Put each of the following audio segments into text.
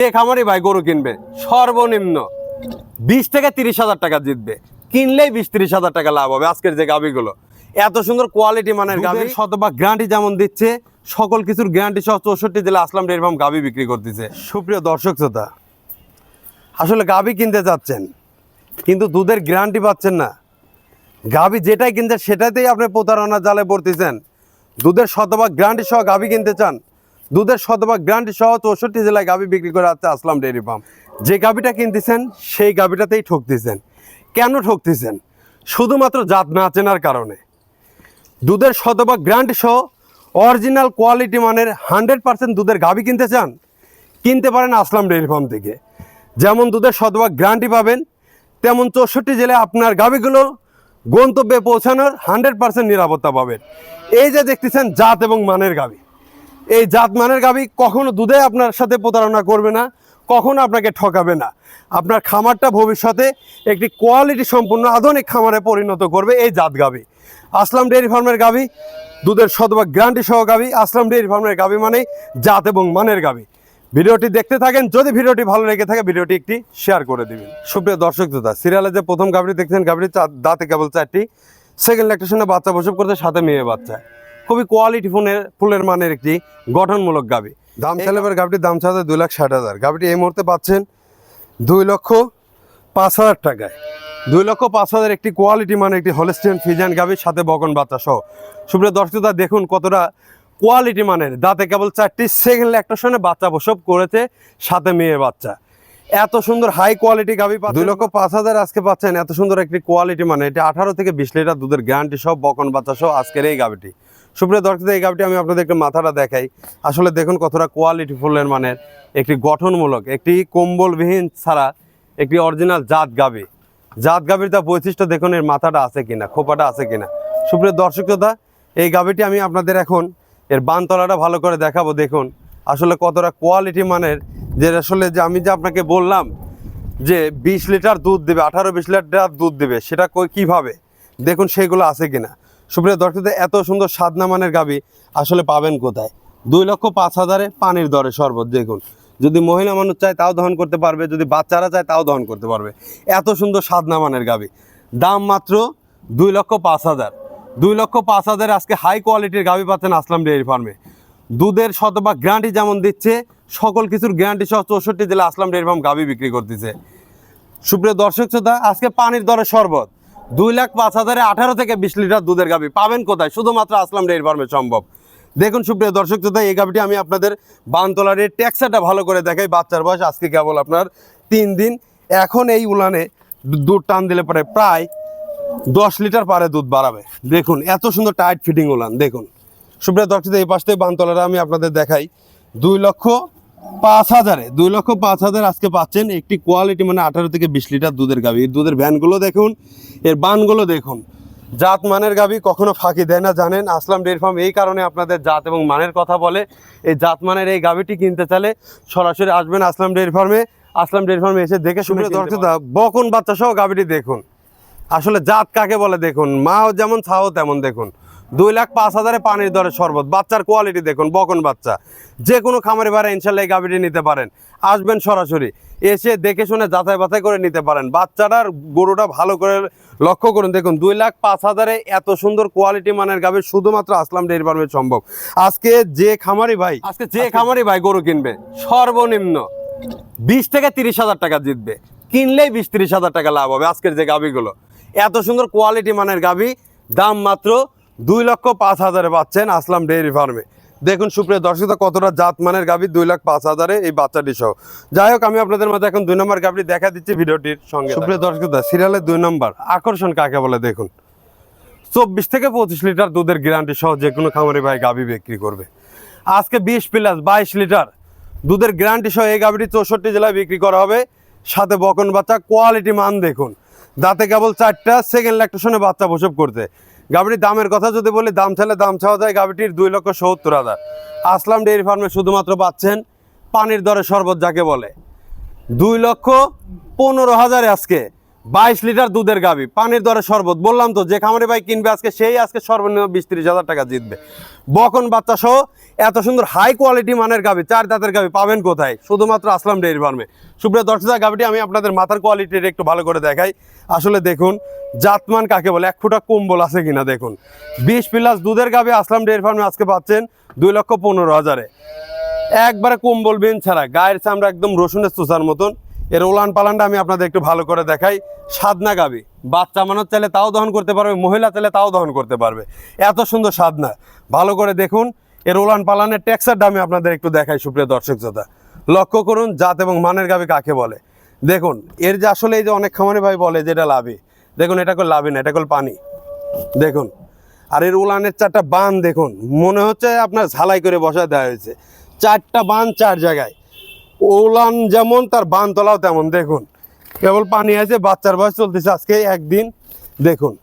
যে খামারি ভাই গরু কিনবে। সর্বনিম্ন বিশ থেকে তিরিশ হাজার টাকা জিতবে। কিনলেই বিশ তিরিশ হাজার টাকা লাভ হবে আজকের যে গাভিগুলো। এত সুন্দর কোয়ালিটি মানের গাভি। শতভাগ গ্যারান্টি যেমন দিচ্ছে সকল কিছুর গ্যারান্টি সহ চৌষট্টি জেলা আসলাম ডেয়ারি ফার্ম গাভি বিক্রি করতেছে। সুপ্রিয় দর্শক শ্রোতা আসলে গাভি কিনতে চাচ্ছেন কিন্তু দুধের গ্যারান্টি পাচ্ছেন না। গাভি যেটাই কিনতে সেটাতেই আপনি প্রতারণা জালে পড়তেছেন। দুধের শতভাগ গ্যারান্টি সহ গাভি কিনতে চান দুধের শতভাগ গ্যারান্টি সহ চৌষট্টি জেলায় গাভি বিক্রি করে আছে আসলাম ডেয়ারি ফার্ম যে গাভিটা কিনতেছেন, সেই গাভিটাতেই ঠকতেছেন। কেন ঠকতেছেন? শুধুমাত্র জাত না চেনার কারণে। দুধের শতভাগ গ্যারান্টি সহ অরিজিনাল কোয়ালিটি মানের হান্ড্রেড পার্সেন্ট দুধের গাভি কিনতে চান, কিনতে পারেন আসলাম ডেয়ারি ফার্ম থেকে। যেমন দুধের শতভাগ গ্যারান্টি পাবেন, তেমন চৌষট্টি জেলায় আপনার গাভিগুলো গন্তব্যে পৌঁছানোর হান্ড্রেড পার্সেন্ট নিরাপত্তা পাবেন। এই যে দেখতেছেন জাত এবং মানের গাভি এই জাত মানের গাভি কখনো দুধে আপনার সাথে প্রতারণা করবে না, কখনো আপনাকে ঠকাবে না। আপনার খামারটা ভবিষ্যতে একটি কোয়ালিটি সম্পূর্ণ আধুনিক খামারে পরিণত করবে এই জাত গাভি। আসলাম ডেয়ারি ফার্মের গাভি, দুধের শতভাগ গ্যারান্টি সহ গাভি, আসলাম ডেয়ারি ফার্মের গাভি মানে জাত এবং মানের গাভি। ভিডিওটি দেখতে থাকেন, যদি ভিডিওটি ভালো লেগে থাকে, ভিডিওটি একটি শেয়ার করে দিবেন। সুপ্রিয় দর্শক শ্রোতা, সিরিয়ালে যে প্রথম গাভি দেখছেন গাভি দাঁতে কেবল চারটি সেকেন্ড ল্যাকটেশনে বাচ্চা প্রসব করতে সাথে মেয়ে বাচ্চা। খুবই কোয়ালিটি ফোনের ফুলের মানের একটি গঠনমূলক গাবি। দাম চাইলে গাভিটির দাম চাচ্ছে দুই লাখ ষাট হাজার। গাবিটি এই মুহূর্তে পাচ্ছেন দুই লক্ষ পাঁচ হাজার টাকায়। দুই লক্ষ পাঁচ হাজার একটি কোয়ালিটি মানে একটি হলিস্টিয়ান ফিজান গাভির সাথে বকন বাচ্চা সহ। সুপ্রিয় দর্শকতা দেখুন কতটা কোয়ালিটি মানের। দাঁতে কেবল চারটি সেকেন্ড ল্যাকটেশনে বাচ্চা প্রসব করেছে সাথে মেয়ে বাচ্চা। এত সুন্দর হাই কোয়ালিটি গাভি দুই লক্ষ পাঁচ হাজার আজকে পাচ্ছেন। এত সুন্দর একটি কোয়ালিটি মানে এটা আঠারো থেকে বিশ লিটার দুধের গ্যারান্টি সব বকন বাচ্চা সহ আজকের এই গাভিটি সুপ্রিয় দর্শক এই গাভিটি আমি আপনাদের একটু মাথাটা দেখাই। আসলে দেখুন কতটা কোয়ালিটি ফুলের মানের একটি গঠনমূলক একটি কম্বলবিহীন ছাড়া একটি অরিজিনাল জাত গাভি জাত গাভির তা বৈশিষ্ট্য দেখুন এর মাথাটা আছে কিনা খোপাটা আছে কিনা। সুপ্রিয় দর্শক শ্রোতা, এই গাভিটি আমি আপনাদের এখন এর বানতলাটা ভালো করে দেখাবো। দেখুন আসলে কতটা কোয়ালিটি মানের যে আসলে যে আমি যে আপনাকে বললাম যে বিশ লিটার দুধ দেবে আঠারো বিশ লিটার দুধ দেবে সেটা কীভাবে? দেখুন সেগুলো আছে কিনা। সুপ্রিয় দর্শকদের, এত সুন্দর সাদনা মানের গাবি আসলে পাবেন কোথায়? দুই লক্ষ পাঁচ হাজারে পানির দরে শরবত, দেখুন। যদি মহিলা মানুষ চায় তাও দহন করতে পারবে, যদি বাচ্চারা চায় তাও দহন করতে পারবে। এত সুন্দর সাদনা মানের গাবি। দাম মাত্র দুই লক্ষ পাঁচ হাজার। দুই লক্ষ পাঁচ হাজার আজকে হাই কোয়ালিটির গাবি পাচ্ছেন আসলাম ডেয়ারি ফার্মে। দুধের শতভাগ গ্যারান্টি যেমন দিচ্ছে, সকল কিছুর গ্যারান্টি সহ চৌষট্টি জেলা আসলাম ডেয়ারি ফার্ম গাবি বিক্রি করতেছে। সুপ্রিয় দর্শক শ্রোতা, আজকে পানির দরে শরবত। দুই লাখ পাঁচ হাজারে আঠারো থেকে বিশ লিটার দুধের গাবি পাবেন কোথায়? শুধুমাত্র আসলাম ডেয়ারি ফার্মে সম্ভব। দেখুন সুপ্রিয় দর্শক শ্রোতা, এই গাবিটি আমি আপনাদের বানতলারের ট্যাক্সাটা ভালো করে দেখাই। বাচ্চার বয়স আজকে কেবল আপনার তিন দিন। এখন এই উলানে দুধ টান দিলে পরে প্রায় দশ লিটার পারে দুধ বাড়াবে। দেখুন, এত সুন্দর টাইট ফিটিং উলান, দেখুন। সুপ্রিয় দর্শক এই পাশ থেকে বানতলারা আমি আপনাদের দেখাই। দুই লক্ষ পাঁচ হাজারে দুই লক্ষ পাঁচ হাজার আজকে পাচ্ছেন একটি কোয়ালিটি মানে আঠারো থেকে বিশ লিটার দুধের গাভি। এই দুধের ভ্যানগুলো দেখুন এর বানগুলো দেখুন। জাত মানের গাভি কখনো ফাঁকি দেয় না জানেন? আসলাম ডেয়ারি ফার্ম এই কারণে আপনাদের জাত এবং মানের কথা বলে। এই জাত মানের এই গাভিটি কিনতে চাইলে সরাসরি আসবেন আসলাম ডেয়ারি ফার্মে। আসলাম ডেয়ারি ফার্মে এসে দেখে শুনে দর্শক বকন বাচ্চা সহ গাভিটি দেখুন। আসলে জাত কাকে বলে দেখুন? মাও যেমন ছাও তেমন দেখুন। দুই লাখ পাঁচ হাজারে পানির দরে শরবত। বাচ্চার কোয়ালিটি দেখুন বকন বাচ্চা। যে কোনো খামারে বারে ইনশাল্লাহ এই গাভিটি নিতে পারেন। আসবেন সরাসরি এসে দেখে শুনে যাচাই বাছাই করে নিতে পারেন। বাচ্চাটার গরুটা ভালো করে লক্ষ্য করুন। দেখুন দুই লাখ পাঁচ হাজারে এত সুন্দর কোয়ালিটি মানের গাভি শুধুমাত্র আসলাম ডেয়ারি ফার্মে সম্ভব। আজকে যে খামারি ভাই আজকে যে খামারি ভাই গরু কিনবে সর্বনিম্ন বিশ থেকে তিরিশ হাজার টাকা জিতবে। কিনলেই বিশ তিরিশ হাজার টাকা লাভ হবে আজকের যে গাভিগুলো। এত সুন্দর কোয়ালিটি মানের গাভি দাম মাত্র দুই লক্ষ পাঁচ হাজারে পাচ্ছেন আসলাম ডেয়ারি ফার্মে। দেখুন সুপ্রিয় দর্শক কতটা জাত মানের গাভি দুই লাখ পাঁচ হাজারে এই বাচ্চাটি সহ। যাই হোক আমি আপনাদের মধ্যে এখন দুই নম্বর গাভি দেখা দিচ্ছি ভিডিওটির সঙ্গে। সুপ্রিয় দর্শক সিরিয়ালের দুই নম্বর। আকর্ষণ কাকে বলে দেখুন। চব্বিশ থেকে পঁচিশ লিটার দুধের গ্যারান্টি সহ যে কোনো খামারি ভাই গাভি বিক্রি করবে। আজকে বিশ প্লাস বাইশ লিটার দুধের গ্যারান্টি সহ এই গাভিটি চৌষট্টি জেলায় বিক্রি করা হবে। সাথে বকন বাচ্চা কোয়ালিটি মান দেখুন। দাঁতে কেবল চারটা সেকেন্ড ল্যাকটেশনে বাচ্চা প্রসব করতে গাভিটির দামের কথা যদি বলি, দাম চাইলে দাম ছাওয়া যায়। গাভীটির দুই লক্ষ সত্তর হাজার। আসলাম ডেয়ারি ফার্মে শুধুমাত্র পাচ্ছেন পানির দরে শরবত যাকে বলে। দুই লক্ষ পনেরো হাজারে আজকে বাইশ লিটার দুধের গাবি, পানির দরে শরবত। বললাম তো, যে খামারে ভাই কিনবে আজকে, সেই আজকে সর্বনিম্ন বিশ হাজার টাকা জিতবে। বকন বাচ্চা সহ এত সুন্দর হাই কোয়ালিটি মানের গাবি, চার দাঁতের গাবি পাবেন কোথায়? শুধুমাত্র আসলাম ডেয়ারি ফার্মে। সুপ্রিয় দর্শক গাবিটি আমি আপনাদের মাথার কোয়ালিটির একটু ভালো করে দেখাই, আসলে দেখুন, জাতমান কাকে বলে, এক ফুটা কম্বল আছে কিনা দেখুন। বিশ প্লাস দুধের গাবি আসলাম ডেয়ারি ফার্মে আজকে পাচ্ছেন দুই লক্ষ পনেরো হাজারে। একবারে কম্বল বেন ছাড়া, গায়ের চামড়া একদম রসুনের চোষার মতন। এর উলান পালানটা আমি আপনাদের একটু ভালো করে দেখাই। সাদনা গাবি। বাচ্চা মানুষ চাইলে তাও দহন করতে পারবে, মহিলা চাইলে তাও দহন করতে পারবে। এত সুন্দর সাদনা ভালো করে দেখুন, এর উলান পালানের ট্যাক্সারটা আমি আপনাদের একটু দেখাই, সুপ্রিয় দর্শক শ্রোতা। লক্ষ্য করুন, জাত এবং মানের গাবি কাকে বলে। দেখুন, এর যে আসলে এই যে অনেক খামারে ভাই বলে যে এটা লাভি। দেখুন, এটা কল লাভি না, এটা কল পানি। দেখুন, আর এর উলানের চারটা বান দেখুন। মনে হচ্ছে আপনার ঝালাই করে বসায় দেওয়া হয়েছে। চারটা বান চার জায়গায়। উলান যেমন, তার বানতলাও তেমন, দেখুন। কেবল পানি আছে, বাচ্চার বয়স চলতেছে আজকে একদিন। দেখুন,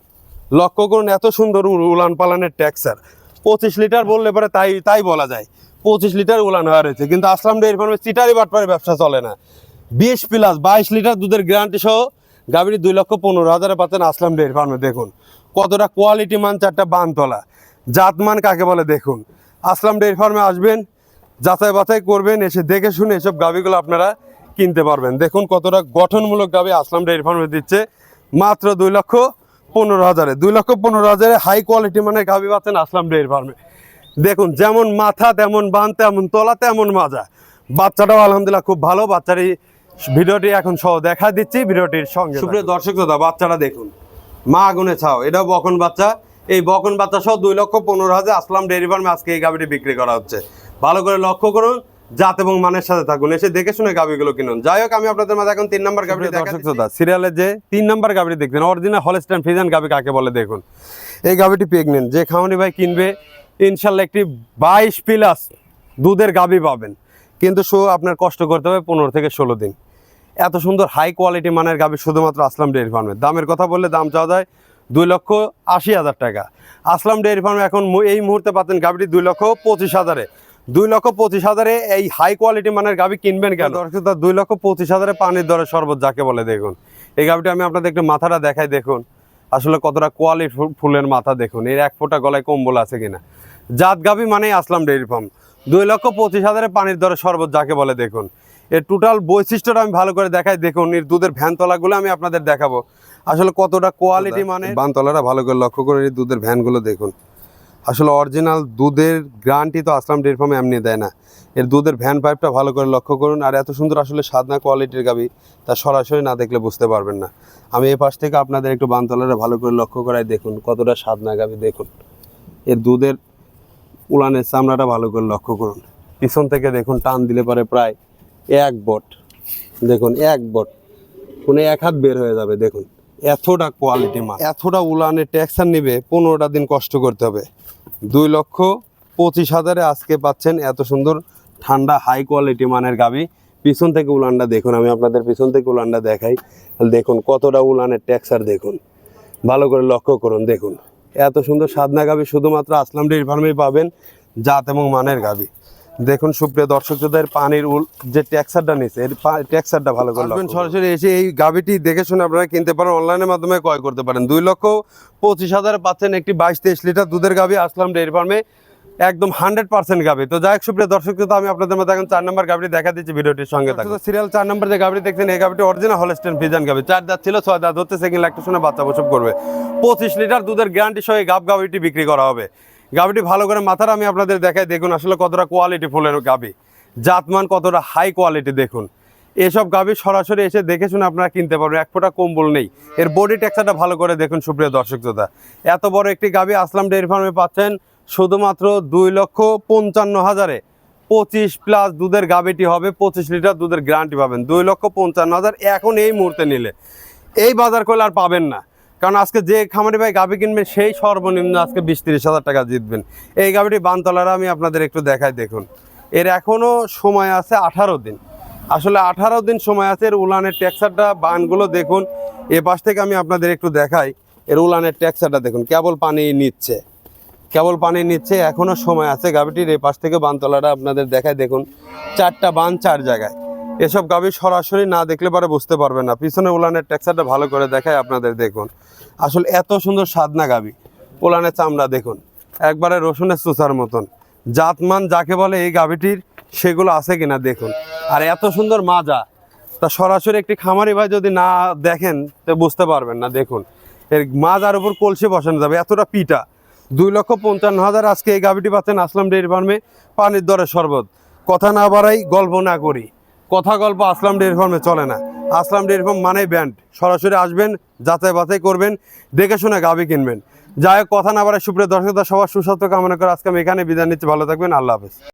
লক্ষ্য করুন এত সুন্দর উলান পালানের ট্যাক্সার। পঁচিশ লিটার বললে পরে তাই তাই বলা যায়। পঁচিশ লিটার উলান হওয়া রয়েছে। কিন্তু আসলাম ডেয়ারি ফার্মে, চিটারি বাটপারে ব্যবসা চলে না। বিশ প্লাস বাইশ লিটার দুধের গ্যারান্টি সহ গাভীর দুই লক্ষ পনেরো হাজারে পাচ্ছেন আসলাম ডেয়ারি ফার্মে। দেখুন, কতটা কোয়ালিটি মান চারটা বানতলা। জাতমান কাকে বলে? দেখুন, আসলাম ডেয়ারি ফার্মে আসবেন। যাচাই বাছাই করবেন এসে দেখে শুনে এসব গাভিগুলো আপনারা কিনতে পারবেন। দেখুন কতটা গঠনমূলক গাভি আসলাম ডেয়ারি ফার্মে দিচ্ছে। মাত্র দুই লক্ষ পনেরো হাজারে। দুই লক্ষ পনেরো হাজারে হাই কোয়ালিটি মানে গাভি পাচ্ছেন আসলাম ডেয়ারি ফার্মে। দেখুন যেমন মাথা তেমন বান তেমন তলা তেমন মাজা। বাচ্চাটাও আলহামদুলিল্লাহ খুব ভালো। বাচ্চার ভিডিওটি এখন সহ দেখা দিচ্ছি। ভিডিওটির সঙ্গে সুপ্রিয় দর্শক দাদা বাচ্চাটা দেখুন। মা আগুনে ছাও। এটাও বকন বাচ্চা। এই বকন বাচ্চা সহ দুই লক্ষ পনেরো হাজার আসলাম ডেয়ারি ফার্মে আজকে এই গাভিটি বিক্রি করা হচ্ছে। ভালো করে লক্ষ্য করুন জাত এবং মানের সাথে থাকুন। এসে দেখে শুনে গাভিগুলো কিনুন। যাই হোক আমি আপনাদের মাঝে এখন তিন নম্বর গাভিটি দর্শক শ্রোতা সিরিয়ালে যে তিন নম্বর গাভিটি দেখছেন অরিজিনাল হলস্টাইন ফিজান গাভি কাকে বলে দেখুন। এই গাভিটি প্রেগনেন্ট যে খাওয়ানি ভাই কিনবে ইনশাল্লাহ একটি বাইশ প্লাস দুধের গাভি পাবেন। কিন্তু শো আপনার কষ্ট করতে হবে পনেরো থেকে ষোলো দিন। এত সুন্দর হাই কোয়ালিটি মানের গাভি শুধুমাত্র আসলাম ডেয়ারি ফার্মে দামের কথা বললে দাম চাওয়া যায় দুই লক্ষ আশি হাজার টাকা। আসলাম ডেয়ারি ফার্মে এখন এই মুহূর্তে পাচ্ছেন গাভিটি দুই লক্ষ পঁচিশ হাজারে। দুই লক্ষ পঁচিশ হাজারে এই হাই কোয়ালিটি মানের গাভি কিনবেন কেন? দর্শক দুই লক্ষ পঁচিশ হাজারে পানির দরে শরবত যাকে বলে দেখুন। এই গাভিটা আমি আপনাদের একটু মাথাটা দেখাই দেখুন। আসলে কতটা কোয়ালিটি ফুলের মাথা দেখুন। এর এক ফোঁটা গলায় কম্বল আছে কিনা। জাত গাভি মানেই আসলাম ডেয়ারি ফার্ম দুই লক্ষ পঁচিশ হাজারে পানির দরে শরবত যাকে বলে দেখুন। এর টোটাল বৈশিষ্ট্যটা আমি ভালো করে দেখাই দেখুন। এর দুধের ভ্যানতলাগুলো আমি আপনাদের দেখাবো। আসলে কতটা কোয়ালিটি মানে বান তলাটা ভালো করে লক্ষ্য করে এই দুধের ভ্যানগুলো দেখুন। আসলে অরিজিনাল দুধের গ্রান্টি তো আসলাম ডেয়ারি ফার্মে এমনি দেয় না। এর দুধের ভ্যান পাইপটা ভালো করে লক্ষ্য করুন, আর এত সুন্দর আসলে সাদনা কোয়ালিটির গাবি, তা সরাসরি না দেখলে বুঝতে পারবেন না। আমি এই পাশ থেকে আপনাদের একটু বানতলাটা ভালো করে লক্ষ্য করাই দেখুন, কতটা সাদনা গাবি দেখুন। এর দুধের উলানের চামড়াটা ভালো করে লক্ষ্য করুন। পিছন থেকে দেখুন, টান দিলে পারে প্রায় এক বট। দেখুন, এক বট। কোনো এক হাত বের হয়ে যাবে, দেখুন। এতটা কোয়ালিটি মাল। এতটা উলানের ট্যাক্সার নিবে, পনেরোটা দিন কষ্ট করতে হবে। দুই লক্ষ পঁচিশ হাজারে আজকে পাচ্ছেন এত সুন্দর ঠান্ডা হাই কোয়ালিটি মানের গাবি পিছন থেকে উলানটা দেখুন, আমি আপনাদের পিছন থেকে উলানটা দেখাই। দেখুন কতটা উলানের ট্যাক্সার দেখুন। ভালো করে লক্ষ্য করুন, দেখুন। এত সুন্দর সাদনা গাবি শুধুমাত্র আসলাম ডেয়ারি ফার্মেই পাবেন, জাত এবং মানের গাবি দেখুন সুপ্রিয় দর্শক যাদের পানির উল যে ট্যাক্সারটা নিচ্ছে এর ট্যাক্সারটা ভালো করে আসবেন সরাসরি এসে এই গাবিটি দেখে শুনে আপনারা কিনতে পারেন অনলাইনের মাধ্যমে ক্রয় করতে পারেন। দুই লক্ষ পঁচিশ হাজার পাচ্ছেন একটি বাইশ তেইশ লিটার দুধের গাবি আসলাম ডেয়ারি ফার্মে। একদম হান্ড্রেড পার্সেন্ট গাবি তো যাই হোক সুপ্রিয় দর্শক তো আমি আপনাদের মধ্যে এখন চার নম্বর গাবিটি দেখা দিচ্ছি ভিডিওটির সঙ্গে থাকুন। সিরিয়াল চার নম্বর যে গাবিটি দেখছেন এই গাবিটি অরিজিনাল হলস্টেন ফিজান গাবি চার দাঁত ছিল ছয় দাঁত হচ্ছে সেকেন্ড লাখটা শুনে বাচ্চা প্রসব করবে। পঁচিশ লিটার দুধের গ্যারান্টি সহ এই গাব গাবিটি বিক্রি করা হবে। গাবিটি ভালো করে মাথার আমি আপনাদের দেখাই, দেখুন আসলে কতটা কোয়ালিটি ফুলের গাবি। জাতমান কতটা হাই কোয়ালিটি দেখুন। এসব গাবি সরাসরি এসে দেখে শুনে আপনারা কিনতে পারবেন, এক ফোঁটা কম্বল নেই। এর বডি টেক্সচারটা ভালো করে দেখুন, সুপ্রিয় দর্শক শ্রোতা। এত বড় একটি গাবি আসলাম ডেয়ারি ফার্মে পাচ্ছেন শুধুমাত্র দুই লক্ষ পঞ্চান্ন হাজারে। পঁচিশ প্লাস দুধের গাবিটি হবে, পঁচিশ লিটার দুধের গ্যারান্টি পাবেন। দুই লক্ষ পঞ্চান্ন হাজার এখন এই মুহূর্তে নিলে। এই বাজার করলে আর পাবেন না। কারণ আজকে যে খামারি ভাই গাবি কিনবেন সেই সর্বনিম্ন আজকে বিশ তিরিশ হাজার টাকা জিতবেন। এই গাবিটি বানতলারা, আমি আপনাদের একটু দেখাই দেখুন। এর এখনও সময় আছে আঠারো দিন। আসলে আঠারো দিন সময় আছে, এর উলানের ট্যাক্সারটা বানগুলো দেখুন। এ পাশ থেকে আমি আপনাদের একটু দেখাই, এর উলানের ট্যাক্সারটা দেখুন। কেবল পানি নিচ্ছে। কেবল পানি নিচ্ছে, এখনও সময় আছে গাভিটির এই পাশ থেকে বানতলাটা আপনাদের দেখায় দেখুন। চারটা বান চার জায়গায়। এসব গাভী সরাসরি না দেখলে পরে বুঝতে পারবেন না। পিছনে উলানের টেক্সচারটা ভালো করে দেখায় আপনাদের, দেখুন। আসলে এত সুন্দর সাদনা গাভী, উলানের চামড়া, দেখুন। একবারে রসুনের চোচার মতন। জাতমান যাকে বলে এই গাভীটির, সেগুলো আছে কিনা দেখুন। আর এত সুন্দর মাজা। তা সরাসরি একটি খামারি ভাই যদি না দেখেন, তো বুঝতে পারবেন না, দেখুন। এর মাজার উপর কলসি বসানো যাবে, এতটা পিটা দুই লক্ষ পঞ্চান্ন হাজার আজকে এই গাভিটি পাচ্ছেন আসলাম ডেয়ারি ফার্মে, পানির দরে শরবত। কথা না বাড়াই গল্প না করি। কথা গল্প আসলাম ডেয়ারি ফার্মে চলে না। আসলাম ডেয়ারি ফার্ম মানেই ব্যান্ড। সরাসরি আসবেন, যাচাই বাছাই করবেন, দেখে শুনে গাবি কিনবেন। যাই হোক, কথা না বাড়াই সুপ্রিয় দর্শকদের সবার সুস্বাস্থ্য কামনা করে আজকে আমি এখানে বিদায় নিচ্ছি। ভালো থাকবেন, আল্লাহ হাফেজ।